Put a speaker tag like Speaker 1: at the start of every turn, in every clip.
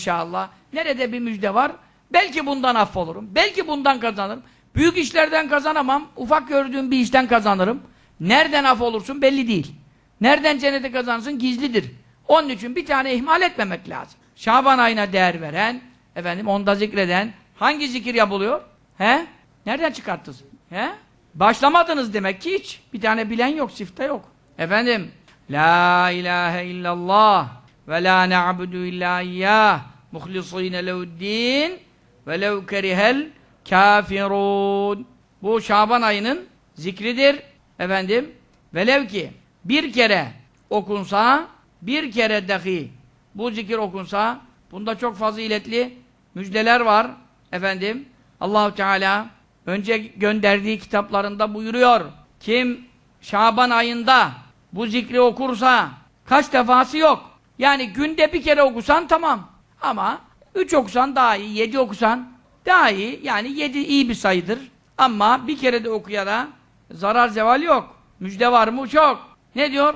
Speaker 1: inşallah. Nerede bir müjde var? Belki bundan affolurum. Belki bundan kazanırım. Büyük işlerden kazanamam. Ufak gördüğüm bir işten kazanırım. Nereden af olursun belli değil. Nereden cennete kazanırsın gizlidir. Onun için bir tane ihmal etmemek lazım. Şaban ayına değer veren, efendim onda zikreden, hangi zikir yapılıyor? He? Nereden çıkarttınız? He? Başlamadınız demek ki hiç. Bir tane bilen yok, sifte yok. Efendim, La ilahe illallah ve la na'budu illa iyyah muhlisine lehuddin ve lev kerihel kafirun. Bu Şaban ayının zikridir. Efendim, velev ki bir kere okunsa, bir kere dahi bu zikir okunsa, bunda çok faziletli müjdeler var. Efendim, Allahu Teala önce gönderdiği kitaplarında buyuruyor. Kim Şaban ayında bu zikri okursa kaç defası yok. Yani günde bir kere okusan tamam. Ama üç okusan daha iyi, yedi okusan daha iyi. Yani yedi iyi bir sayıdır. Ama bir kere de okuyana zarar zeval yok. Müjde var mı? Çok. Ne diyor?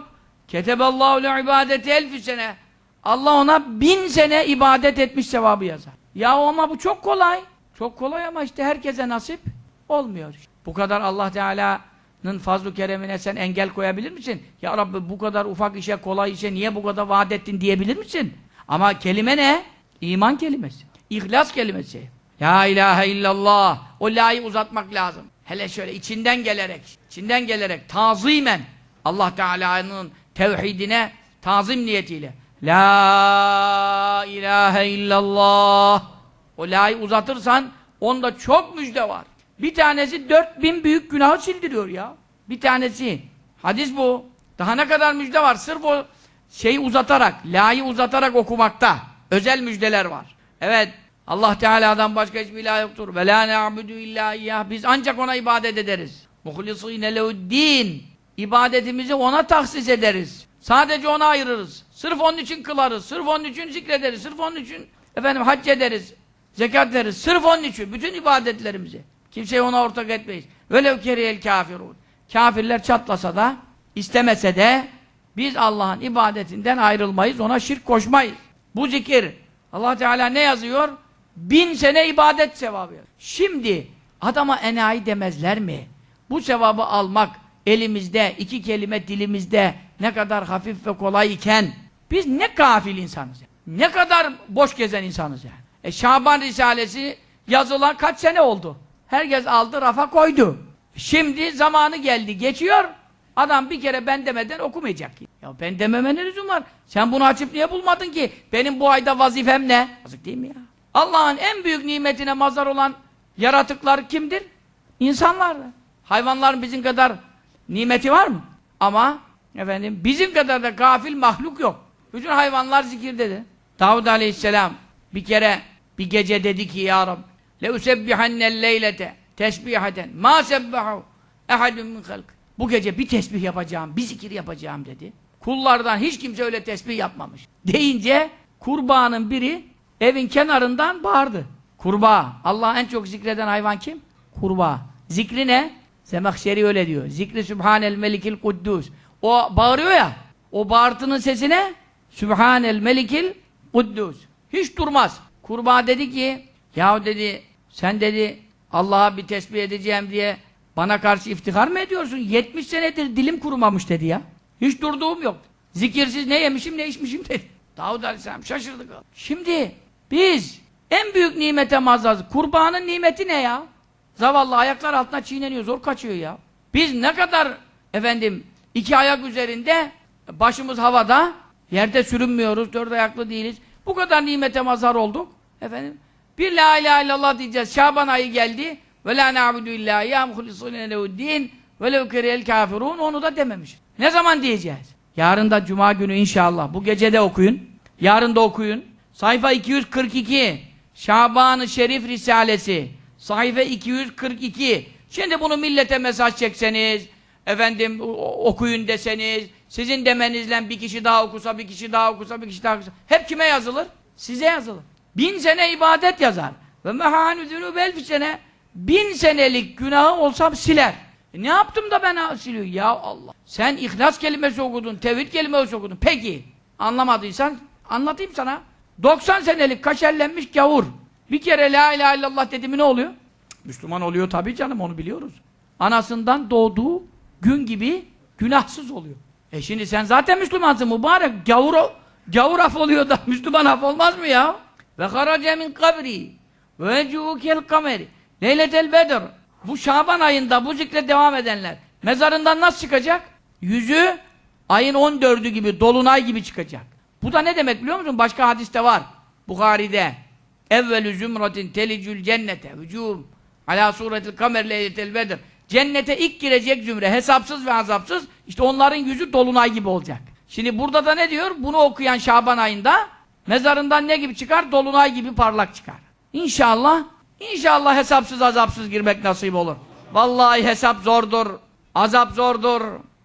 Speaker 1: Keteballahu le ibadeti elfi sene. Allah ona bin sene ibadet etmiş sevabı yazar. Ya ama bu çok kolay. Çok kolay ama işte herkese nasip olmuyor. Bu kadar Allah Teala'nın fazl-ı keremine sen engel koyabilir misin? Ya Rabbi bu kadar ufak işe, kolay işe niye bu kadar vaat ettin diyebilir misin? Ama kelime ne? İman kelimesi. İhlas kelimesi. La ilahe illallah. O la'yı uzatmak lazım. Hele şöyle içinden gelerek, içinden gelerek, tazimen Allah Teala'nın tevhidine tazim niyetiyle. La ilahe illallah. O la'yı uzatırsan onda çok müjde var. Bir tanesi 4000 büyük günahı sildiriyor ya. Bir tanesi. Hadis bu. Daha ne kadar müjde var? Sırf o şeyi uzatarak, la'yı uzatarak okumakta. Özel müjdeler var. Evet. Allah Teala'dan başka hiçbir ilah yoktur. Ve la na'budu illa iyyah. Biz ancak ona ibadet ederiz. Muhlisîne lehuddin. İbadetimizi ona tahsis ederiz. Sadece ona ayırırız. Sırf onun için kılarız. Sırf onun için zikrederiz. Sırf onun için efendim hac ederiz. Zekat veririz. Sırf onun için. Bütün ibadetlerimizi. Kimseyi ona ortak etmeyiz. Velev keriyel kafirun. Kafirler çatlasa da, istemese de biz Allah'ın ibadetinden ayrılmayız. Ona şirk koşmayız. Bu zikir Allah Teala ne yazıyor? Bin sene ibadet sevabı. Şimdi adama enayi demezler mi? Bu sevabı almak elimizde, iki kelime dilimizde ne kadar hafif ve kolay iken biz ne gafil insanız yani. Ne kadar boş gezen insanız yani. E Şaban Risalesi yazılan kaç sene oldu? Herkes aldı, rafa koydu. Şimdi zamanı geldi, geçiyor. Adam bir kere ben demeden okumayacak. Ya ben dememe ne lüzum var? Sen bunu açıp niye bulmadın ki? Benim bu ayda vazifem ne? Yazık değil mi ya? Allah'ın en büyük nimetine mazhar olan yaratıklar kimdir? İnsanlar. Hayvanların bizim kadar nimeti var mı? Ama efendim bizim kadar da gafil mahluk yok. Bütün hayvanlar zikirdedir. Davud Aleyhisselam bir kere bir gece dedi ki ya Rab le usebbihannel leylete tesbihaten ma sebbahu ehadun min halk. Bu gece bir tesbih yapacağım, bir zikir yapacağım dedi. Kullardan hiç kimse öyle tesbih yapmamış. Deyince kurbanın biri evin kenarından bağırdı. Kurbağa. Allah en çok zikreden hayvan kim? Kurbağa. Zikri ne? Zemahşeri öyle diyor. Zikri Sübhanel Melikil Kuddus. O bağırıyor ya. O bağırtının sesine Sübhanel Melikil Kuddus. Hiç durmaz. Kurbağa dedi ki yahu dedi sen dedi Allah'a bir tesbih edeceğim diye bana karşı iftihar mı ediyorsun? 70 senedir dilim kurumamış dedi ya. Hiç durduğum yok. Zikirsiz ne yemişim ne içmişim dedi. Davud Aleyhisselam şaşırdı. Şimdi biz en büyük nimete mazaz. Kurbanın nimeti ne ya? Zavallı ayaklar altına çiğneniyor, zor kaçıyor ya. Biz ne kadar efendim iki ayak üzerinde başımız havada, yerde sürünmüyoruz, dört ayaklı değiliz. Bu kadar nimete mazhar olduk. Efendim bir la ilahe illallah diyeceğiz. Şaban ayı geldi. Ve la na'budu illa ya muhlisune lehuddin ve lev keriyel kafirun onu da dememiş. Ne zaman diyeceğiz? Yarın da cuma günü inşallah. Bu gece de okuyun. Yarın da okuyun. Sayfa 242. Şaban-ı Şerif Risalesi. Sayfa 242. Şimdi bunu millete mesaj çekseniz, efendim okuyun deseniz, sizin demenizle bir kişi daha okusa, bir kişi daha okusa, bir kişi daha okusa. Hep kime yazılır? Size yazılır. Bin sene ibadet yazar. Ve mehanü zünûb elfi sene bin senelik günahı olsam siler. E ne yaptım da ben siliyor? Ya Allah. Sen ihlas kelimesi okudun, tevhid kelimesi okudun. Peki. Anlamadıysan anlatayım sana. 90 senelik kaşerlenmiş gavur. Bir kere la ilahe illallah dedi mi ne oluyor? Müslüman oluyor tabii canım onu biliyoruz. Anasından doğduğu gün gibi günahsız oluyor. E şimdi sen zaten Müslümansın mübarek. Gavur, gavur af oluyor da Müslüman af olmaz mı ya? Ve harace min kabri ve ecehukel kameri leyletel bedr bu Şaban ayında bu zikre devam edenler mezarından nasıl çıkacak? Yüzü ayın 14'ü gibi dolunay gibi çıkacak. Bu da ne demek biliyor musun? Başka hadiste var. Bukhari'de evvelü zümratin telicül cennete vücum ala suretil kamer leyletel bedr cennete ilk girecek zümre hesapsız ve azapsız işte onların yüzü dolunay gibi olacak. Şimdi burada da ne diyor? Bunu okuyan Şaban ayında mezarından ne gibi çıkar? Dolunay gibi parlak çıkar. İnşallah İnşallah hesapsız azapsız girmek nasip olur. Vallahi hesap zordur, azap zordur.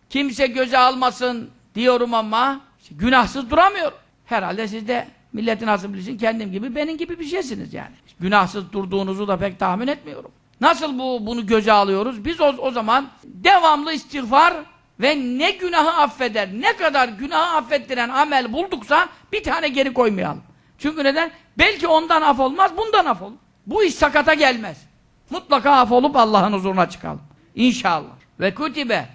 Speaker 1: Kimse göze almasın diyorum ama işte günahsız duramıyor. Herhalde siz de milletin nasıl bilsin kendim gibi benim gibi bir şeysiniz yani. Günahsız durduğunuzu da pek tahmin etmiyorum. Nasıl bu bunu göze alıyoruz? Biz o, o zaman devamlı istiğfar ve ne günahı affeder, ne kadar günahı affettiren amel bulduksa bir tane geri koymayalım. Çünkü neden? Belki ondan af olmaz, bundan af olur. Bu iş sakata gelmez. Mutlaka af olup Allah'ın huzuruna çıkalım. İnşallah. Ve kutibe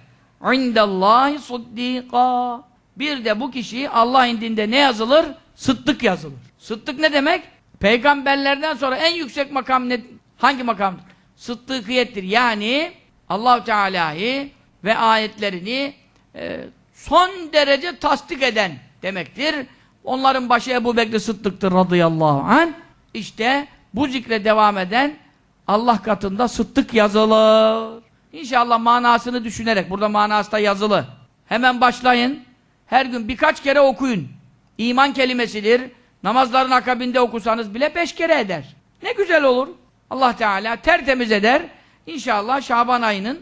Speaker 1: indallahi suddika. Bir de bu kişi Allah indinde ne yazılır? Sıddık yazılır. Sıddık ne demek? Peygamberlerden sonra en yüksek makam ne? Hangi makamdır? Sıddıkiyettir. Yani Allah Teala'yı ve ayetlerini e, son derece tasdik eden demektir. Onların başı Ebu Bekir Sıddık'tır radıyallahu anh. İşte bu zikre devam eden Allah katında sıddık yazılır. İnşallah manasını düşünerek, burada manası da yazılı. Hemen başlayın. Her gün birkaç kere okuyun. İman kelimesidir. Namazların akabinde okusanız bile beş kere eder. Ne güzel olur. Allah Teala tertemiz eder. İnşallah Şaban ayının